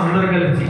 అందరు కలిసి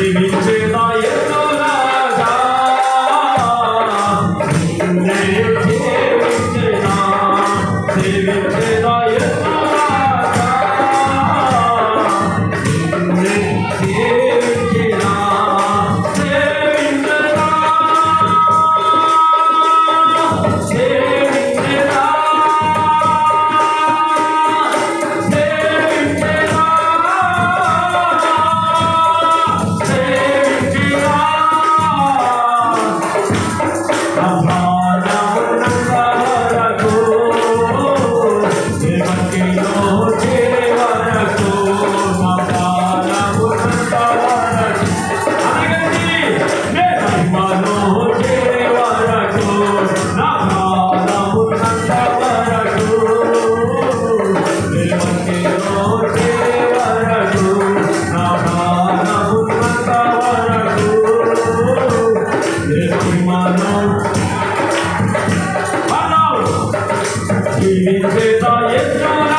Amen. 你的嘴角也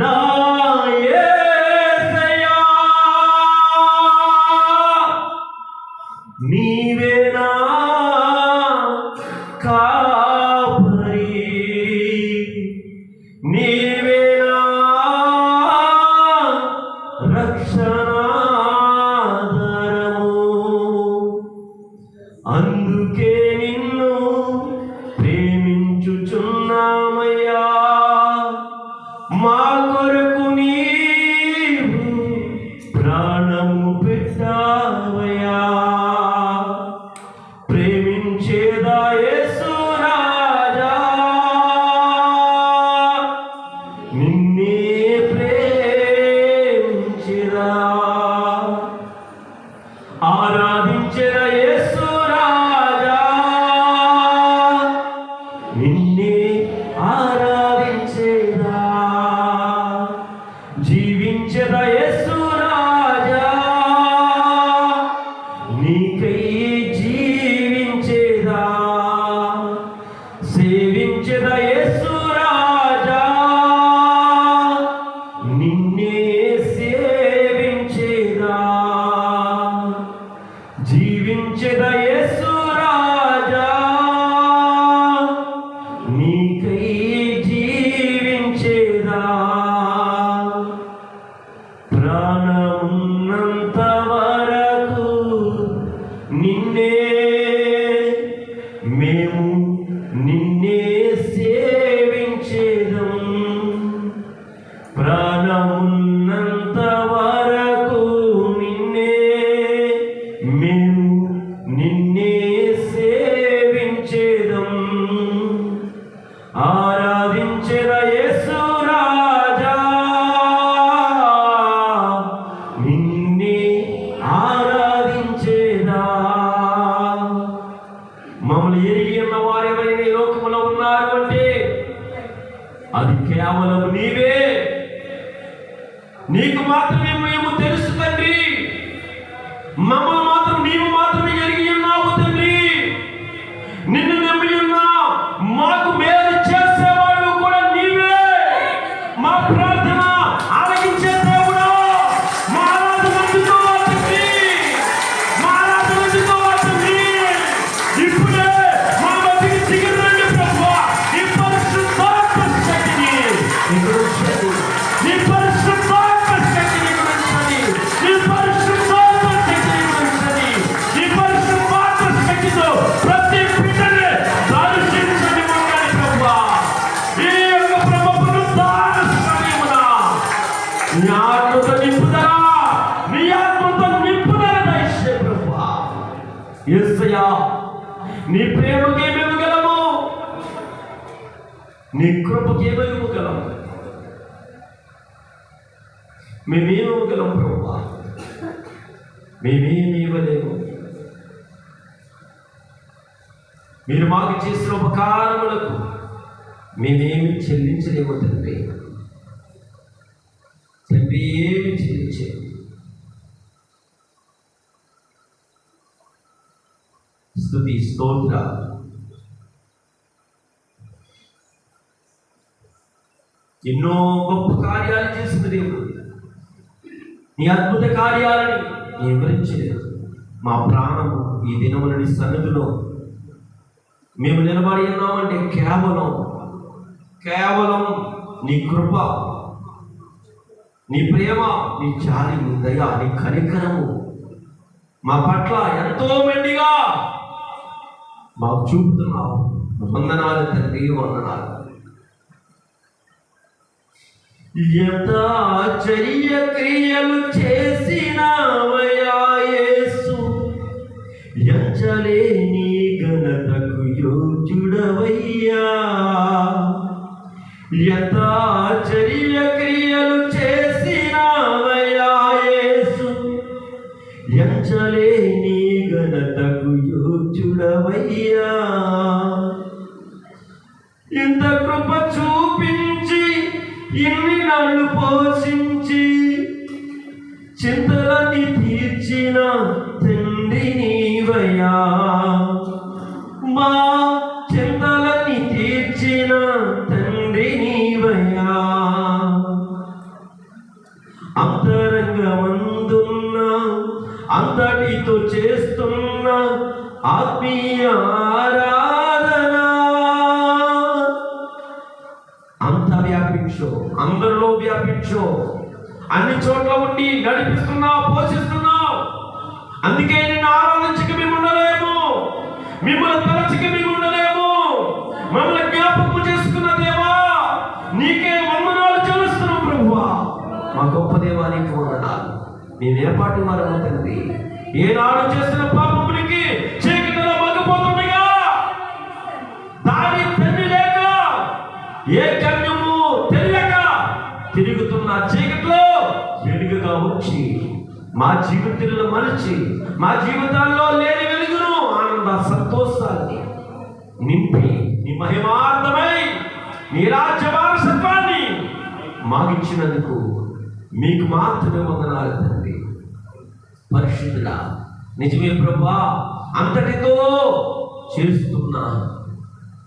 నా అది కేవలం నీవే. నీకు మాత్రమే మేము తెలుసు తండ్రి. మమ్మల్ని ఎగురించండి. నీ మేమేమి ఇవ్వగలం ప్రభా? మేమేమి ఇవ్వలేము. మీరు మాకు చేసిన ఉపకారములకు మేమేమి చెల్లించలేము తండ్రి. తండ్రి ఏమి చెల్లించలేము. స్థుతి స్తోత్ర. ఎన్నో గొప్ప కార్యాలు చేసిన నీ అద్భుత కార్యాలని నీ వివరించలేదు మా ప్రాణము ఈ దినములని సన్నిధిలో మేము నిలబడి ఉన్నామంటే కేవలం కేవలం నీ కృప నీ ప్రేమ నీ జాలి నీ దయ నీ కనికరము మా పట్ల ఎంతో మెండిగా మాకు చూపుతున్నావు. వందనాలు తండ్రి వందనాలు. యథా ఆశ్చర్య క్రియలు చేసినావయ్యా యేసు? ఎంచలేని ఘనతకు యోగ్యుడవయ్యా. ఎంత ఆశ్చర్య క్రియలు చేసినావయ్యా యేసు? ఎంచలేని ఘనతకు యోగ్యుడవయ్యా. ఇంత కృప చూపించి ఇన్ని బిడ్డలను పోషించి చింతలని తీర్చిన తండ్రి నీవయ్యా. మా చింతలని తీర్చిన తండ్రి నీవయ్యా. అంతరంగమందున్న అంతటితో చేస్తున్న ఆత్మీయ నడిపించు అన్ని చోట్ల ఉండి నడిపిస్తున్నావు పోషిస్తున్నావు. అందుకే నేను ఆరాధించక మేము ఉండలేము. మిమ్మల్ని తలచిక మేము ఉండలేము. మమ్మల్ని జ్ఞాపకం చేసుకున్న దేవా నీకే వందనాలు చెల్లిస్తున్నాం ప్రభువా. మా గొప్ప దేవానికి వందనాలు. మేము ఏపాటి వారము తండ్రి ఏనాడు చేసిన పాపమునికి చీకటిలో మగ్గిపోతుండగా దాని తండ్రి లేక ఏ వచ్చి మా జీవితంలో మలిచి మా జీవితాల్లో లేని వెలుగును ఆనంద సంతోషాన్ని నింపి నీ మహిమార్థమై నీ రాజ్య వారసత్వాన్ని మాగిచ్చినందుకు మీకు మాత్రమే వందనాలు తండ్రి. పరిశుద్ధుడా నిజమే ప్రభా అంతటితో చేస్తున్నా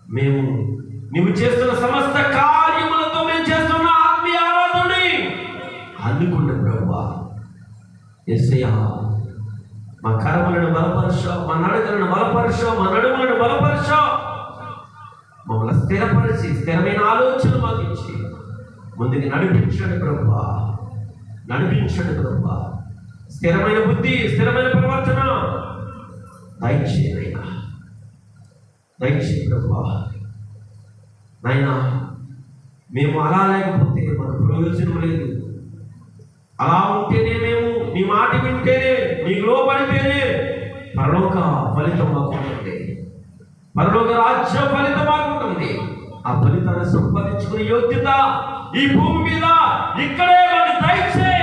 మేము నువ్వు చేస్తున్న సమస్త కా ఎస్ఐయా మా కరములను బలపరచో మా నడకలను బలపరచో మా నడుములను బలపరచో. మమ్మల్ని స్థిరపరిచి స్థిరమైన ఆలోచన మాకు ఇచ్చి ముందుకు నడిపించండి ప్రభా నడిపించండి ప్రభా స్థిరమైన బుద్ధి స్థిరమైన ప్రవర్తన. దయచేయనైనా దయచేయ ప్రభా నాయనా మేము అలా లేకపోతే మన ప్రయోజనం లేదు. అలా ఉంటేనే మేము నీ మాట వింటేనే నీకు లోపడితేనే పరలోక ఫలితం మాకుంటుంది. పరలోక రాజ్య ఫలితం మాకుంటుంది. ఆ ఫలితాన్ని సంపాదించుకునే యోగ్యత ఈ భూమి మీద ఇక్కడే వాడు దయచే.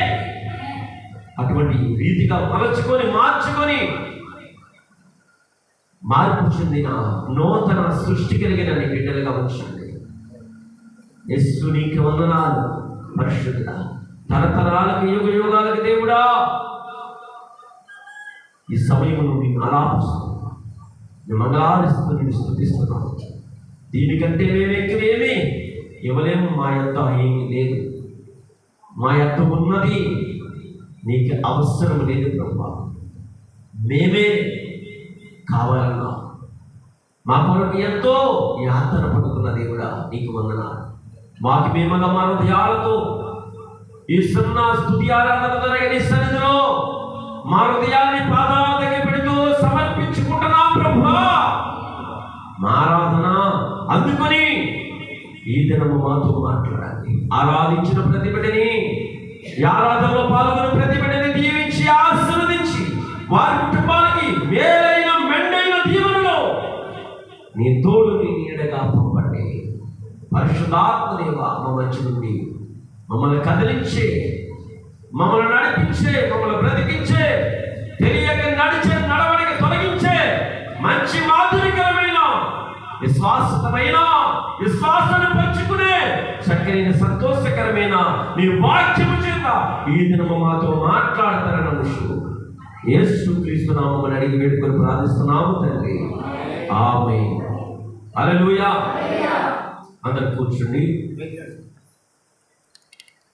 అటువంటి రీతిగా మలచుకొని మార్చుకొని మార్పు చెందిన నూతన సృష్టి కలిగిన నీ బిడ్డలుగా ఉంచండి. యస్సు నీకు వందనాలు. పరిశుద్ధ తరతరాలకు యుగ యుగాలకు దేవుడా. ఈ సమయంలో నేను ఆలాపిస్తున్నాను నేను మంగళారిస్తూ నేను స్థుతిస్తున్నాను దీనికంటే మేమెక్కువేమి ఇవ్వలేము మా యొక్క ఏమీ లేదు. మా యొక్క ఉన్నది నీకు అవసరం లేదు బ్రహ్మ మేమే కావాలన్నా. మా కొరకు ఎంతో యాతన పడుతున్న దేవుడా నీకు వందన మాకు మేమగా మన ధ్యాలతో ఈ సున్న స్థుతి ఆరాధన జరిగే సన్నిధిలో మా హృదయాన్ని పాదాల దగ్గర పెడుతూ సమర్పించుకుంటున్నాం ప్రభా మా ఆరాధన అందుకొని ఈ దినము మాతో మాట్లాడాలి. ఆరాధించిన ప్రతి బిడ్డని ఆరాధనలో పాల్గొని ప్రతి బిడ్డని దీవించి ఆశీర్వదించి వారి కుటుంబానికి మేలైన మెండైన దీవెనలో నీ తోడు నీ నీడగా పంపండి పరిశుద్ధాత్మ దేవ అమ్మ మంచి నుండి మమ్మల్ని కదిలించే మమ్మల్ని నడిపించే మమ్మల్ని బ్రతికించే తెలియక నడిచే నడవడిక తొలగించే మంచి మాధురికరమైన విశ్వాసమైన విశ్వాసాన్ని పంచుకునే చక్కనైన సంతోషకరమైన నీ వాక్యము చేత ఈ దినము మాతో మాట్లాడతారన్న విషయం యేసు క్రీస్తు నామని అడిగి వేడుకొని ప్రార్థిస్తున్నాము తండ్రి. ఆమె అలలుయా అందరు కూర్చుండి.